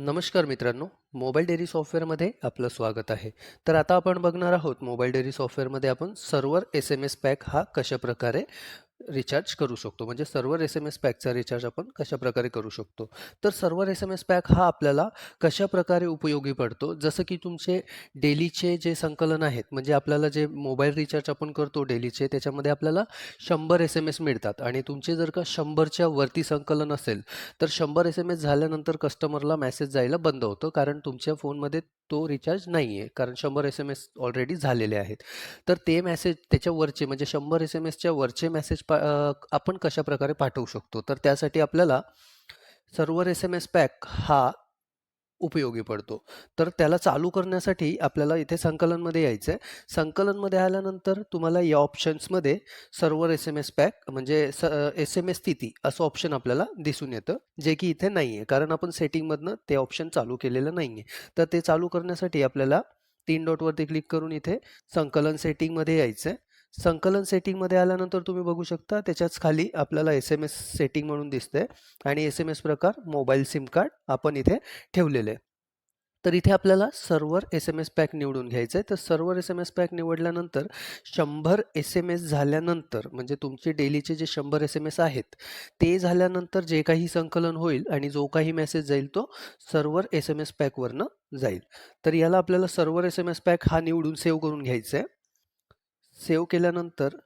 नमस्कार मित्रांनो mobile dairy सॉफ्टवेअरमध्ये आपलं स्वागत आहे. तर आता आपण बघणार आहोत मोबाईल डेअरी सॉफ्टवेअरमध्ये आपण server S M S pack हा कशा प्रकारे रिचार्ज करू शकतो. म्हणजे सर्वर एस एम एस पॅकचा रिचार्ज आपण कशा प्रकारे करू शकतो? तर server S M S pack हा आपल्याला कशा प्रकारे उपयोगी पडतो? जसं की तुमचे डेलीचे जे संकलन आहेत म्हणजे आपल्याला जे मोबाईल रिचार्ज आपण करतो डेलीचे त्याच्यामध्ये आपल्याला शंभर एस एम एस मिळतात. आणि तुमचे जर का शंभरच्या वरती संकलन असेल तर शंभर एस एम एस झाल्यानंतर कस्टमरला मेसेज जायला बंद होतं. कारण तुमच्या फोनमध्ये तो रिचार्ज नाही आहे कारण शंभर एस एम एस ऑलरेडी झालेले आहेत. तर ते मेसेज त्याच्यावरचे म्हणजे शंभर एस एम एसच्या वरचे मेसेज पा आपण कशाप्रकारे पाठवू शकतो? तर त्यासाठी आपल्याला server S M S pack हा उपयोगी पडतो. तर त्याला चालू करण्यासाठी आपल्याला इथे संकलनमध्ये यायचं आहे संकलनमध्ये आल्यानंतर तुम्हाला या ऑप्शन्समध्ये server S M S pack म्हणजे स एस एम एस स्थिती असं ऑप्शन आपल्याला दिसून येतं जे की इथे नाही आहे कारण आपण सेटिंगमधनं ते ऑप्शन चालू केलेलं नाही आहे तर ते चालू करण्यासाठी आपल्याला तीन डॉटवरती क्लिक करून इथे संकलन सेटिंगमध्ये यायचं आहे संकलन सेटिंगमध्ये आल्यानंतर तुम्ही बघू शकता त्याच्याच खाली आपल्याला एस एम एस सेटिंग म्हणून दिसते आणि एस एम एस प्रकार मोबाईल सिम कार्ड आपण इथे ठेवलेले आहे. तर इथे आपल्याला server S M S pack निवडून घ्यायचं आहे तर server S M S pack निवडल्यानंतर शंभर एस एम एस झाल्यानंतर म्हणजे तुमचे डेलीचे जे शंभर एस एम एस आहेत ते झाल्यानंतर जे काही संकलन होईल आणि जो काही मेसेज जाईल तो सर्वर एस एम एस पॅकवरनं जाईल. तर याला आपल्याला server S M S pack हा निवडून सेव्ह करून घ्यायचा आहे सेव्ह केल्यानंतर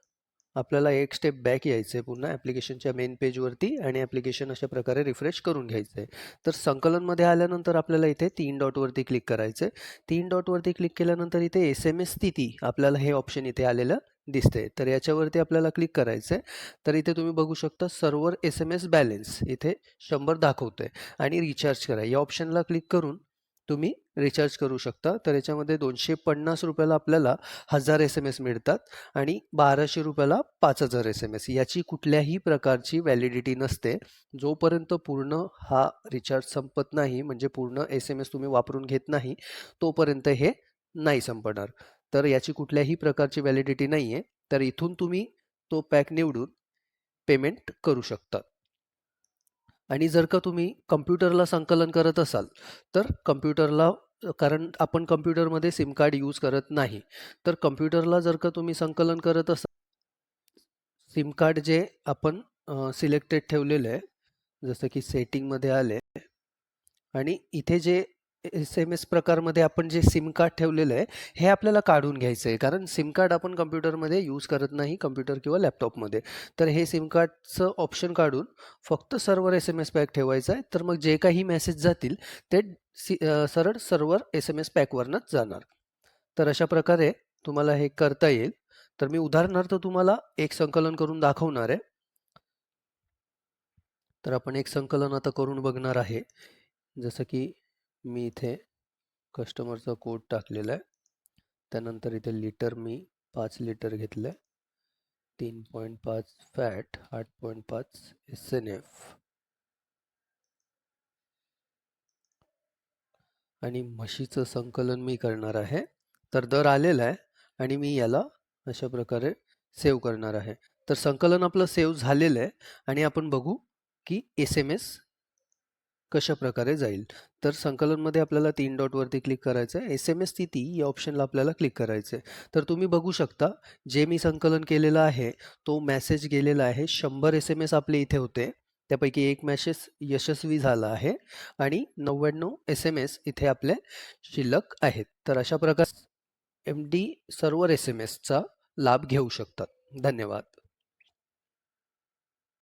आपल्याला एक स्टेप बॅक यायचं आहे पुन्हा ॲप्लिकेशनच्या मेन पेजवरती आणि ॲप्लिकेशन अशा प्रकारे रिफ्रेश करून घ्यायचं आहे तर संकलनमध्ये आल्यानंतर आपल्याला इथे तीन डॉटवरती क्लिक करायचं आहे तीन डॉटवरती क्लिक केल्यानंतर इथे एस एम एस स्थिती आपल्याला हे ऑप्शन इथे आलेलं दिसते तर याच्यावरती आपल्याला क्लिक करायचं आहे तर इथे तुम्ही बघू शकता server S M S balance इथे शंभर दाखवतंय आणि रिचार्ज करा. या ऑप्शनला क्लिक करून तुम्ही रिचार्ज करू शकता. तर याच्यामध्ये दोनशे पन्नास रुपयाला आपल्याला हजार एस एम एस मिळतात आणि बाराशे रुपयाला पाच हजार एस एम एस याची कुठल्याही प्रकारची व्हॅलिडिटी नसते. जोपर्यंत पूर्ण हा रिचार्ज संपत नाही म्हणजे पूर्ण एस एम एस तुम्ही वापरून घेत नाही तोपर्यंत हे नाही संपणार. तर याची कुठल्याही प्रकारची व्हॅलिडिटी नाही आहे तर इथून तुम्ही तो पॅक निवडून पेमेंट करू शकता. आणि जर का तुम्ही कम्प्युटरला संकलन करत असाल तर कम्प्युटरला कारण आपण कम्प्युटरमध्ये सिम कार्ड यूज करत नाही तर कम्प्युटरला जर का तुम्ही संकलन करत असाल सिम कार्ड जे आपण सिलेक्टेड ठेवलेलं आहे जसं की सेटिंगमध्ये आले आणि इथे जे एस एम एस प्रकारमध्ये आपण जे सिम कार्ड ठेवलेलं आहे हे आपल्याला काढून घ्यायचं आहे. कारण सिम कार्ड आपण कम्प्युटरमध्ये यूज करत नाही कम्प्युटर किंवा लॅपटॉपमध्ये तर हे सिम कार्डचं ऑप्शन काढून फक्त server S M S pack ठेवायचं आहे. तर मग जे काही मेसेज जातील ते सी सरळ सर्वर एस एम एस पॅकवरनंच जाणार. तर अशा प्रकारे तुम्हाला हे करता येईल. तर मी उदाहरणार्थ तुम्हाला एक संकलन करून दाखवणार आहे. तर आपण एक संकलन आता करून बघणार आहे. जसं की मी इथे कस्टमरचा कोड टाकलेला आहे. त्यानंतर इथे लिटर मी पाच लिटर घेतलं आहे. तीन पॉईंट पाच फॅट आठ पॉईंट पाच एस एन एफ आणि म्हशीचं संकलन मी करणार आहे. तर दर आलेला आहे आणि मी याला अशा प्रकारे सेव्ह करणार आहे. तर संकलन आपलं सेव्ह झालेलं आहे आणि आपण बघू की एस एम एस कशा प्रकारे जाईल. तर संकलनमध्ये आपल्याला तीन डॉटवरती क्लिक करायचं आहे एस एम एस स्थिती या ऑप्शनला आपल्याला क्लिक करायचं आहे तर तुम्ही बघू शकता जे मी संकलन केलेलं आहे तो मेसेज गेलेला आहे. शंभर एस एम एस आपले इथे होते. त्यापैकी एक मॅसेज यशस्वी झाला आहे आणि नव्याण्णव एस एम एस इथे आपले शिल्लक आहेत. तर अशा प्रकारे एम डी सर्व एस एम एसचा लाभ घेऊ शकतात. धन्यवाद.